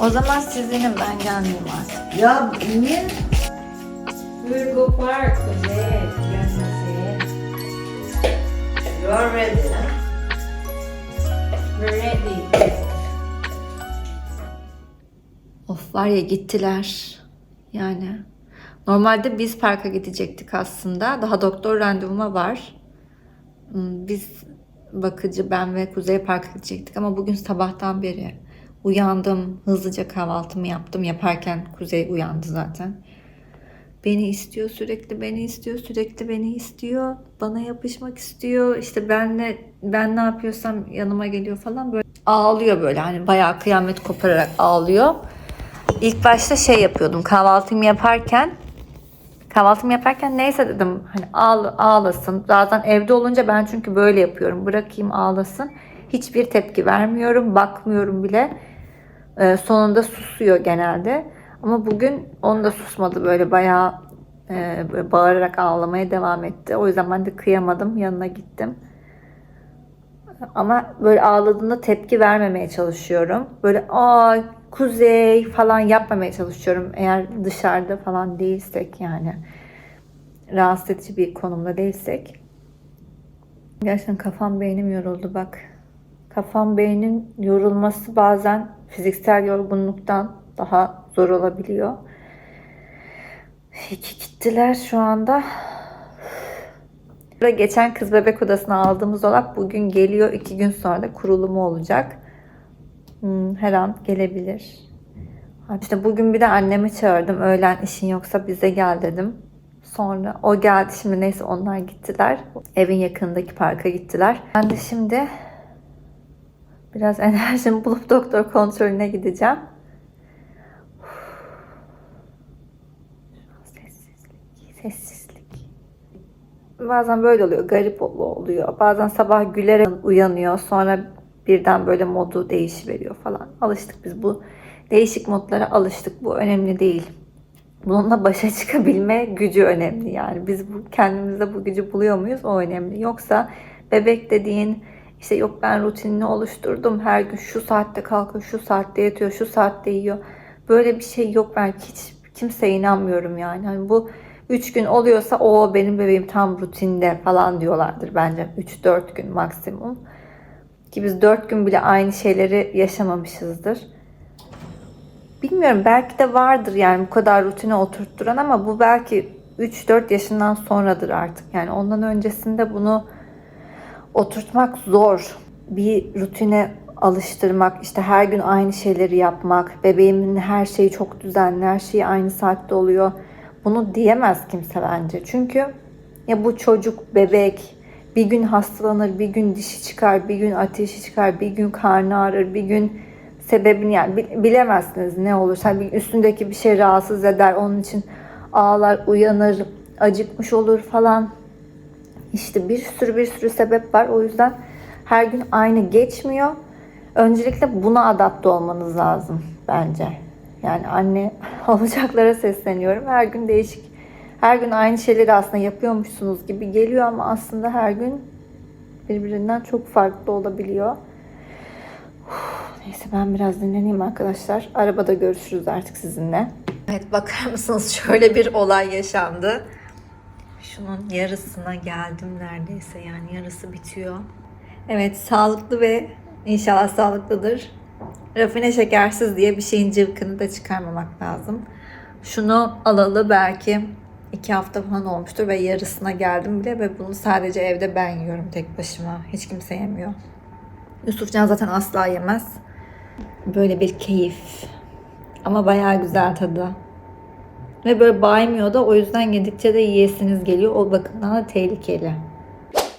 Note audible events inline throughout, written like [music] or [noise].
O zaman sizinim ben gelmeyeyim artık. Ya niye? We'll go park today. Gelmesin. You are ready? We're ready. Of var ya gittiler. Yani normalde biz parka gidecektik aslında. Daha doktor randevuma var. Hmm, Biz bakıcı ben ve Kuzey parka gidecektik ama bugün sabahtan beri uyandım. Hızlıca kahvaltımı yaptım. Yaparken Kuzey uyandı zaten. Beni istiyor sürekli, beni istiyor sürekli, beni istiyor. Bana yapışmak istiyor. İşte benle ben ne yapıyorsam yanıma geliyor falan böyle ağlıyor böyle hani bayağı kıyamet kopararak ağlıyor. İlk başta şey yapıyordum kahvaltımı yaparken kahvaltımı yaparken neyse dedim hani ağl ağlasın. Zaten evde olunca ben çünkü böyle yapıyorum. Bırakayım ağlasın. Hiçbir tepki vermiyorum, bakmıyorum bile. Ee, sonunda susuyor genelde. Ama bugün onu da susmadı böyle bayağı e, böyle bağırarak ağlamaya devam etti. O yüzden ben de kıyamadım. Yanına gittim. Ama böyle ağladığında tepki vermemeye çalışıyorum. Böyle aa kuzey falan yapmamaya çalışıyorum. Eğer dışarıda falan değilsek yani rahatsız edici bir konumda değilsek. Gerçekten kafam beynim yoruldu bak. Kafam beynin yorulması bazen fiziksel yorgunluktan daha zor olabiliyor. İki gittiler şu anda. Ve geçen kız bebek odasına aldığımız dolap bugün geliyor. iki gün sonra da kurulumu olacak. Hmm, her an gelebilir. İşte bugün bir de annemi çağırdım. Öğlen işin yoksa bize gel dedim. Sonra o geldi. Şimdi neyse onlar gittiler. Evin yakınındaki parka gittiler. Ben de şimdi biraz [laughs] enerjimi bulup doktor kontrolüne gideceğim. Sessizlik, sessizlik. Bazen böyle oluyor, garip oluyor. Bazen sabah gülerek uyanıyor, sonra birden böyle modu değişiveriyor falan. Alıştık biz bu değişik modlara alıştık. Bu önemli değil. Bununla başa [laughs] çıkabilme gücü önemli yani. Biz bu, kendimizde bu gücü buluyor muyuz? O önemli. Yoksa bebek dediğin işte yok ben rutinini oluşturdum. Her gün şu saatte kalkıyor, şu saatte yatıyor, şu saatte yiyor. Böyle bir şey yok. Ben hiç kimseye inanmıyorum yani. Hani bu 3 gün oluyorsa o benim bebeğim tam rutinde falan diyorlardır bence. 3-4 gün maksimum. Ki biz 4 gün bile aynı şeyleri yaşamamışızdır. Bilmiyorum belki de vardır yani bu kadar rutine oturtturan ama bu belki 3-4 yaşından sonradır artık. Yani ondan öncesinde bunu oturtmak zor. Bir rutine alıştırmak, işte her gün aynı şeyleri yapmak, bebeğimin her şeyi çok düzenli, her şeyi aynı saatte oluyor. Bunu diyemez kimse bence. Çünkü ya bu çocuk, bebek bir gün hastalanır, bir gün dişi çıkar, bir gün ateşi çıkar, bir gün karnı ağrır, bir gün sebebini yani bil- bilemezsiniz ne olur. Hani bir üstündeki bir şey rahatsız eder, onun için ağlar, uyanır, acıkmış olur falan. İşte bir sürü bir sürü sebep var. O yüzden her gün aynı geçmiyor. Öncelikle buna adapte olmanız lazım bence. Yani anne [laughs] olacaklara sesleniyorum. Her gün değişik, her gün aynı şeyleri aslında yapıyormuşsunuz gibi geliyor ama aslında her gün birbirinden çok farklı olabiliyor. Neyse ben biraz dinleneyim arkadaşlar. Arabada görüşürüz artık sizinle. Evet bakar mısınız şöyle bir olay yaşandı. Şunun yarısına geldim neredeyse yani yarısı bitiyor. Evet sağlıklı ve inşallah sağlıklıdır. Rafine şekersiz diye bir şeyin cıvkını da çıkarmamak lazım. Şunu alalı belki iki hafta falan olmuştur ve yarısına geldim bile ve bunu sadece evde ben yiyorum tek başıma. Hiç kimse yemiyor. Yusufcan zaten asla yemez. Böyle bir keyif. Ama bayağı güzel tadı. Ve böyle baymıyor da o yüzden yedikçe de yiyesiniz geliyor. O bakımdan da tehlikeli.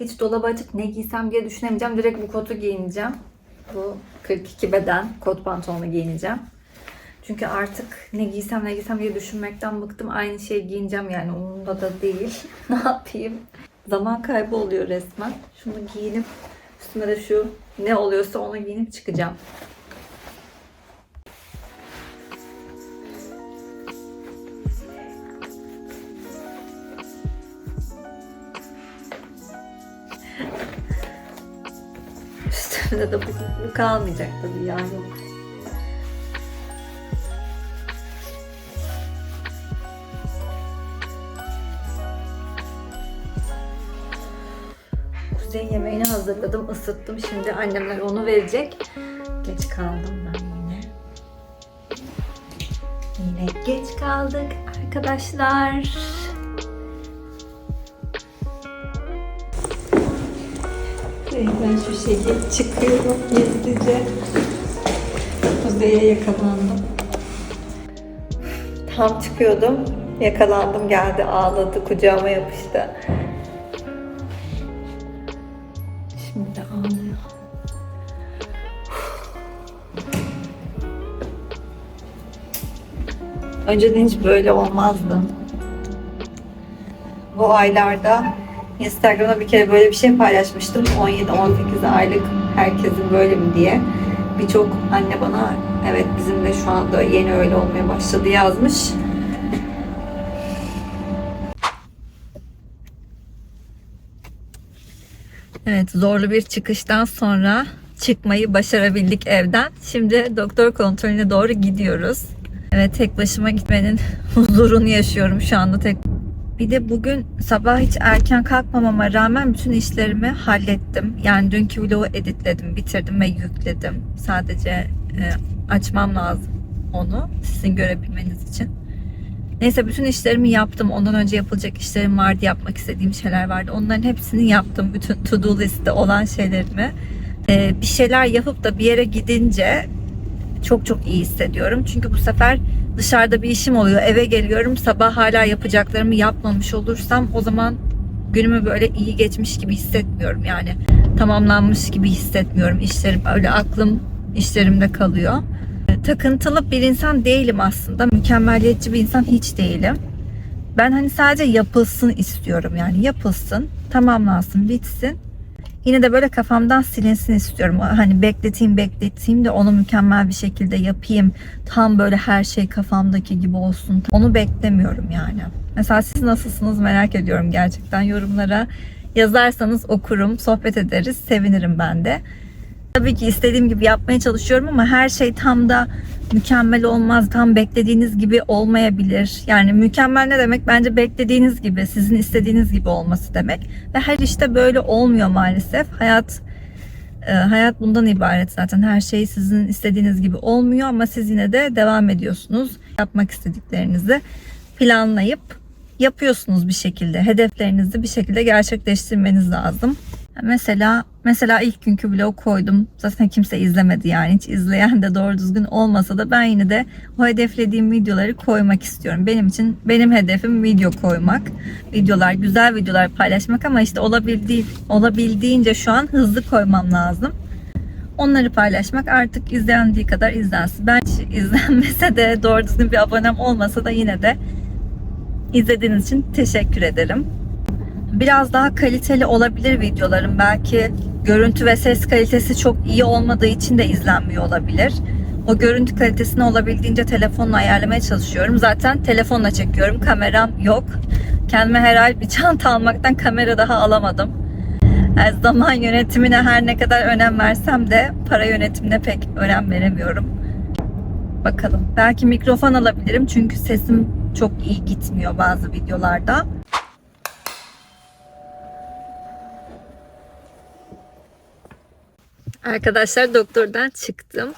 Hiç dolabı açıp ne giysem diye düşünemeyeceğim. Direkt bu kotu giyineceğim. Bu 42 beden kot pantolonu giyineceğim. Çünkü artık ne giysem ne giysem diye düşünmekten bıktım. Aynı şeyi giyineceğim yani umurumda da değil. [laughs] ne yapayım? Zaman kaybı oluyor resmen. Şunu giyinip üstüme de şu ne oluyorsa onu giyinip çıkacağım. başında da bu kalmayacak tabii yavrum. Kuzey yemeğini hazırladım, ısıttım. Şimdi annemler onu verecek. Geç kaldım ben yine. Yine geç kaldık arkadaşlar. Ben şu şekilde çıkıyorum gizlice. Kuzey'e yakalandım. Tam çıkıyordum. Yakalandım geldi ağladı kucağıma yapıştı. Şimdi de ağlıyor. Önceden hiç böyle olmazdı. Bu aylarda Instagram'da bir kere böyle bir şey paylaşmıştım. 17-18 aylık herkesin böyle mi diye. Birçok anne bana evet bizim de şu anda yeni öyle olmaya başladı yazmış. Evet zorlu bir çıkıştan sonra çıkmayı başarabildik evden. Şimdi doktor kontrolüne doğru gidiyoruz. Evet tek başıma gitmenin [laughs] huzurunu yaşıyorum şu anda tek. Bir de bugün sabah hiç erken kalkmamama rağmen bütün işlerimi hallettim. Yani dünkü vlogu editledim, bitirdim ve yükledim. Sadece e, açmam lazım onu sizin görebilmeniz için. Neyse bütün işlerimi yaptım. Ondan önce yapılacak işlerim vardı, yapmak istediğim şeyler vardı. Onların hepsini yaptım. Bütün to do liste olan şeylerimi. Ee, bir şeyler yapıp da bir yere gidince çok çok iyi hissediyorum. Çünkü bu sefer dışarıda bir işim oluyor. Eve geliyorum. Sabah hala yapacaklarımı yapmamış olursam o zaman günümü böyle iyi geçmiş gibi hissetmiyorum. Yani tamamlanmış gibi hissetmiyorum. İşlerim öyle aklım işlerimde kalıyor takıntılı bir insan değilim aslında. Mükemmeliyetçi bir insan hiç değilim. Ben hani sadece yapılsın istiyorum yani yapılsın, tamamlansın, bitsin. Yine de böyle kafamdan silinsin istiyorum. Hani bekleteyim bekleteyim de onu mükemmel bir şekilde yapayım. Tam böyle her şey kafamdaki gibi olsun. Onu beklemiyorum yani. Mesela siz nasılsınız merak ediyorum gerçekten. Yorumlara yazarsanız okurum, sohbet ederiz. Sevinirim ben de. Tabii ki istediğim gibi yapmaya çalışıyorum ama her şey tam da mükemmel olmaz. Tam beklediğiniz gibi olmayabilir. Yani mükemmel ne demek? Bence beklediğiniz gibi, sizin istediğiniz gibi olması demek. Ve her işte böyle olmuyor maalesef. Hayat e, hayat bundan ibaret zaten. Her şey sizin istediğiniz gibi olmuyor ama siz yine de devam ediyorsunuz. Yapmak istediklerinizi planlayıp yapıyorsunuz bir şekilde. Hedeflerinizi bir şekilde gerçekleştirmeniz lazım. Mesela mesela ilk günkü vlog koydum. Zaten kimse izlemedi yani. Hiç izleyen de doğru düzgün olmasa da ben yine de o hedeflediğim videoları koymak istiyorum. Benim için benim hedefim video koymak. Videolar, güzel videolar paylaşmak ama işte olabildiği, olabildiğince şu an hızlı koymam lazım. Onları paylaşmak artık izlendiği kadar izlensin. Ben izlenmese de doğru düzgün bir abonem olmasa da yine de izlediğiniz için teşekkür ederim biraz daha kaliteli olabilir videolarım. Belki görüntü ve ses kalitesi çok iyi olmadığı için de izlenmiyor olabilir. O görüntü kalitesini olabildiğince telefonla ayarlamaya çalışıyorum. Zaten telefonla çekiyorum. Kameram yok. Kendime herhalde bir çanta almaktan kamera daha alamadım. Yani zaman yönetimine her ne kadar önem versem de para yönetimine pek önem veremiyorum. Bakalım. Belki mikrofon alabilirim çünkü sesim çok iyi gitmiyor bazı videolarda. Arkadaşlar doktordan çıktım.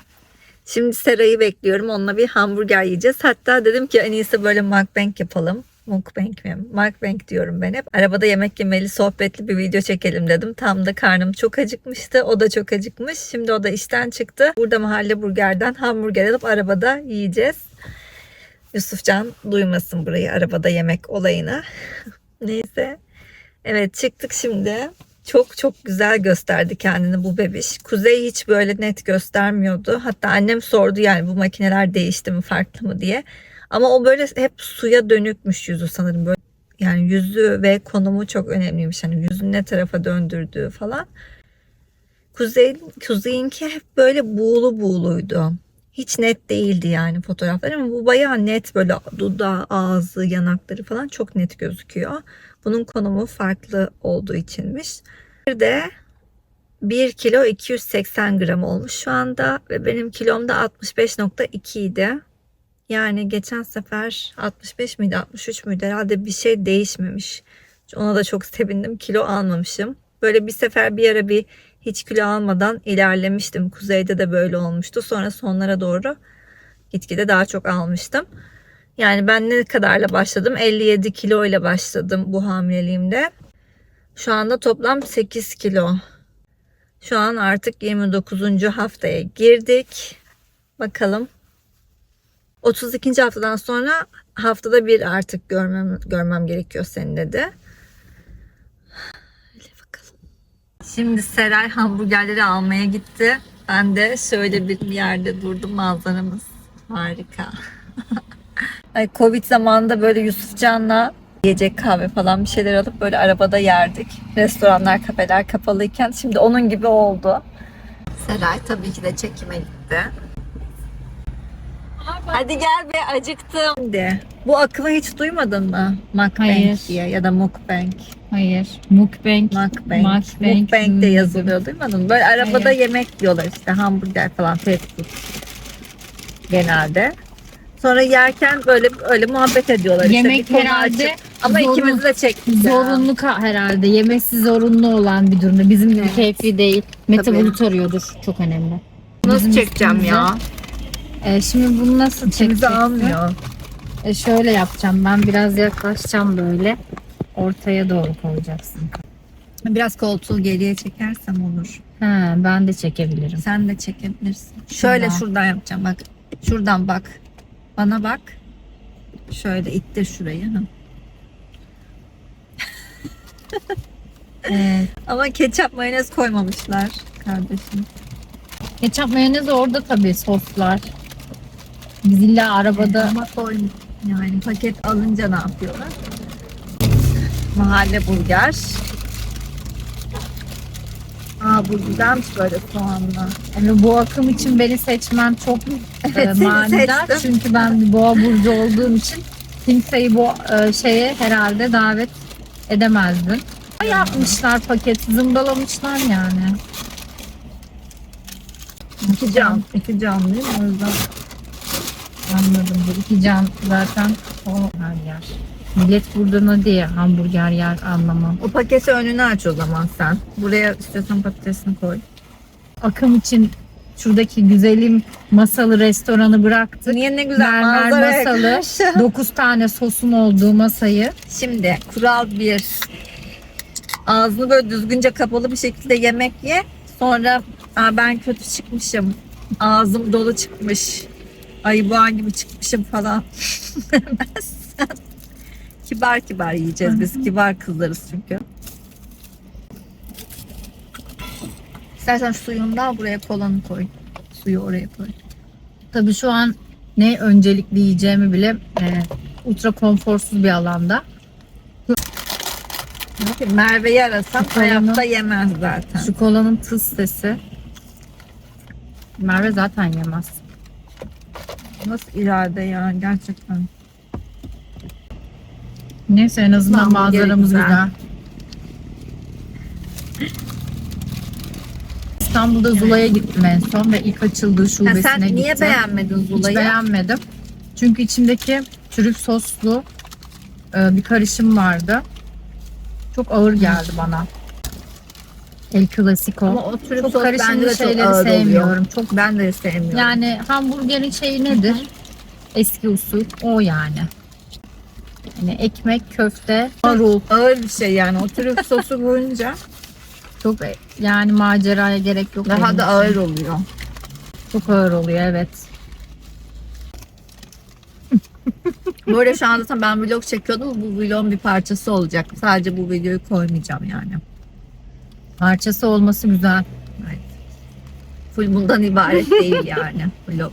Şimdi Sera'yı bekliyorum. Onunla bir hamburger yiyeceğiz. Hatta dedim ki en iyisi böyle mukbang yapalım. Mukbang mi? Mukbang diyorum ben hep. Arabada yemek yemeli, sohbetli bir video çekelim dedim. Tam da karnım çok acıkmıştı. O da çok acıkmış. Şimdi o da işten çıktı. Burada mahalle burgerden hamburger alıp arabada yiyeceğiz. Yusufcan duymasın burayı arabada yemek olayını. [laughs] Neyse. Evet çıktık şimdi. Çok çok güzel gösterdi kendini bu bebiş. Kuzey hiç böyle net göstermiyordu. Hatta annem sordu yani bu makineler değişti mi farklı mı diye. Ama o böyle hep suya dönükmüş yüzü sanırım. Böyle yani yüzü ve konumu çok önemliymiş. Hani yüzünü ne tarafa döndürdüğü falan. Kuzey, Kuzey'inki hep böyle buğulu buğuluydu. Hiç net değildi yani fotoğraflar ama bu bayağı net böyle dudağı, ağzı, yanakları falan çok net gözüküyor. Bunun konumu farklı olduğu içinmiş. Bir de 1 kilo 280 gram olmuş şu anda ve benim kilom da 65.2 idi. Yani geçen sefer 65 miydi 63 müydü herhalde bir şey değişmemiş. Ona da çok sevindim. Kilo almamışım. Böyle bir sefer bir ara bir hiç kilo almadan ilerlemiştim. Kuzeyde de böyle olmuştu. Sonra sonlara doğru gitgide daha çok almıştım. Yani ben ne kadarla başladım? 57 kilo ile başladım bu hamileliğimde. Şu anda toplam 8 kilo. Şu an artık 29. haftaya girdik. Bakalım. 32. haftadan sonra haftada bir artık görmem görmem gerekiyor seni dedi. Öyle bakalım. Şimdi Seray hamburgerleri almaya gitti. Ben de şöyle bir yerde durdum. Manzaramız harika. Ay, Covid zamanında böyle Yusufcan'la yiyecek kahve falan bir şeyler alıp böyle arabada yerdik. Restoranlar, kafeler kapalıyken şimdi onun gibi oldu. Seray tabii ki de çekime gitti. Hadi gel be acıktım. Şimdi, bu akımı hiç duymadın mı? Mukbang Hayır. diye ya da mukbang. Hayır. Mukbang. Mukbang. Mukbang. Mukbang de yazılıyor duymadın mı? Böyle arabada Hayır. yemek yiyorlar işte hamburger falan fast food genelde. Sonra yerken böyle öyle muhabbet ediyorlar. işte. Yemek konu herhalde açıp- Ama zorun- ikimiz de çektik. ya. Zorunlu ka- herhalde. Yemesi zorunlu olan bir durumda. Bizim gibi Evet. keyfi değil. Metabolit arıyordur. Çok önemli. Nasıl Bizim çekeceğim üstümüze- ya? Ee, şimdi bunu nasıl İkimizi çekeceksin? almıyor. Ee, şöyle yapacağım. Ben biraz yaklaşacağım böyle. Ortaya doğru koyacaksın. Biraz koltuğu geriye çekersem olur. Ha, ben de çekebilirim. Sen de çekebilirsin. Şöyle Şuradan. şuradan yapacağım bak. Şuradan bak. Bana bak. Şöyle ittir şurayı. [laughs] Evet. Ama ketçap mayonez koymamışlar kardeşim. Ketçap mayonez orada tabii soslar. Biz illa arabada Ama koy yani paket alınca ne yapıyorlar? Mahalle burger. Aa bu güzelmiş böyle soğanlı. Yani bu akım için beni seçmen çok [laughs] e, Evet, seni manidar. seçtim. Çünkü ben bir boğa burcu olduğum için kimseyi bu e, şeye herhalde davet edemezdim. Yapmışlar paket, zımbalamışlar yani. İki can. İki canlıyım o yüzden. Anladım. Bu iki can zaten o her yer. Millet burada ne diye hamburger yer anlamam. O paketi önüne aç o zaman sen. Buraya istiyorsan patatesini koy. Akım için şuradaki güzelim masalı restoranı bıraktık. Niye ne güzel Mermer manzara masalı, 9 tane sosun olduğu masayı Şimdi kural bir. Ağzını böyle düzgünce kapalı bir şekilde yemek ye. Sonra Aa, ben kötü çıkmışım. Ağzım dolu çıkmış. Ay boğa gibi çıkmışım falan. [laughs] kibar kibar yiyeceğiz biz. Kibar kızlarız çünkü. İstersen suyunu da al, buraya kolanı koy. Suyu oraya koy. Tabii şu an ne öncelikli yiyeceğimi bile e, ultra konforsuz bir alanda. Merve'yi arasam Şu hayatta yemez zaten. Şu kolanın tız sesi. Merve zaten yemez. Nasıl irade ya gerçekten. Neyse en azından Hamburgeri manzaramız güzel. güzel. İstanbul'da Zula'ya gittim en son ve ilk açıldığı Ha, şubesine sen gittim. niye beğenmedin Hiç Zula'yı? beğenmedim. Çünkü içindeki trüf soslu e, bir karışım vardı. Çok ağır geldi bana. El Clasico. Ama o tür çok sos bende karışımlı de çok şeyleri ağır sevmiyorum. oluyor. Çok Ben de sevmiyorum. yani hamburgerin şeyi nedir? Eski usul o yani. Yani ekmek, köfte, marul. ağır bir şey yani. O trüf [laughs] sosu koyunca Çok yani maceraya gerek yok. daha için. da ağır oluyor. Çok ağır oluyor evet. [laughs] Bu arada şu anda zaten ben vlog çekiyordum. Bu vlogun bir parçası olacak. Sadece bu videoyu koymayacağım yani. Parçası olması güzel. Full bundan ibaret değil yani vlog.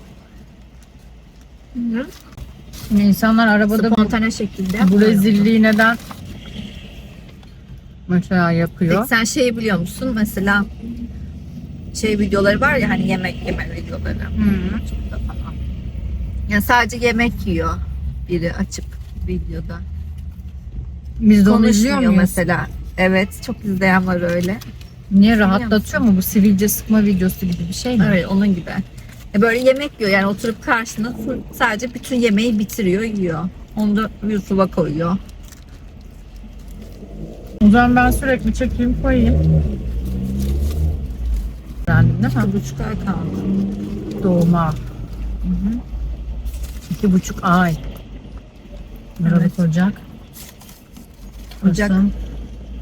İnsanlar arabada Spontane şekilde. bu rezilliği neden mesela yapıyor? Peki sen şeyi biliyor musun? Mesela şey videoları var ya hani yemek yeme videoları. YouTube'da falan. Yani sadece yemek yiyor biri açıp videoda. Biz de onu izliyor Konuşmuyor muyuz? mesela. Evet çok izleyen var öyle. Niye rahatlatıyor mu bu sivilce sıkma videosu gibi bir şey mi? Evet onun gibi. E böyle yemek yiyor yani oturup full- sadece bütün yemeği bitiriyor yiyor. Onu da YouTube'a koyuyor. zaman ben sürekli çekeyim koyayım. Öğrendin değil mi? Bir buçuk ay kaldı. Doğuma. İki buçuk ay. Aralık, Evet. Ocak. Ocak. Kasım,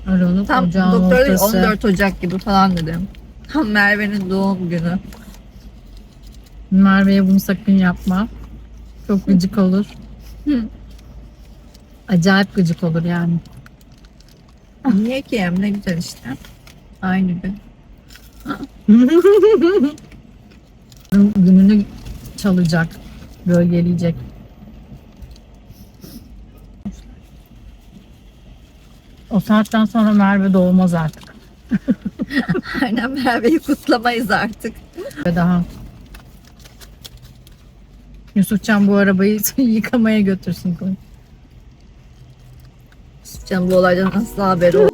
Aralık, Tam Ocağın doktor dedi, ortası. 14 Ocak gibi falan dedim. Tam Merve'nin doğum günü. Merve'ye bunu sakın yapma. Çok gıcık olur. Hı. Acayip gıcık olur yani. Niye ki hem ne güzel işte. Aynı gün. [laughs] Gününü çalacak, gölgeleyecek. O saatten sonra Merve doğmaz artık. [laughs] Aynen Merve'yi kutlamayız artık. Ve daha. Yusufcan bu arabayı [laughs] yıkamaya götürsün. Canım bu olaydan asla haberi olmadı.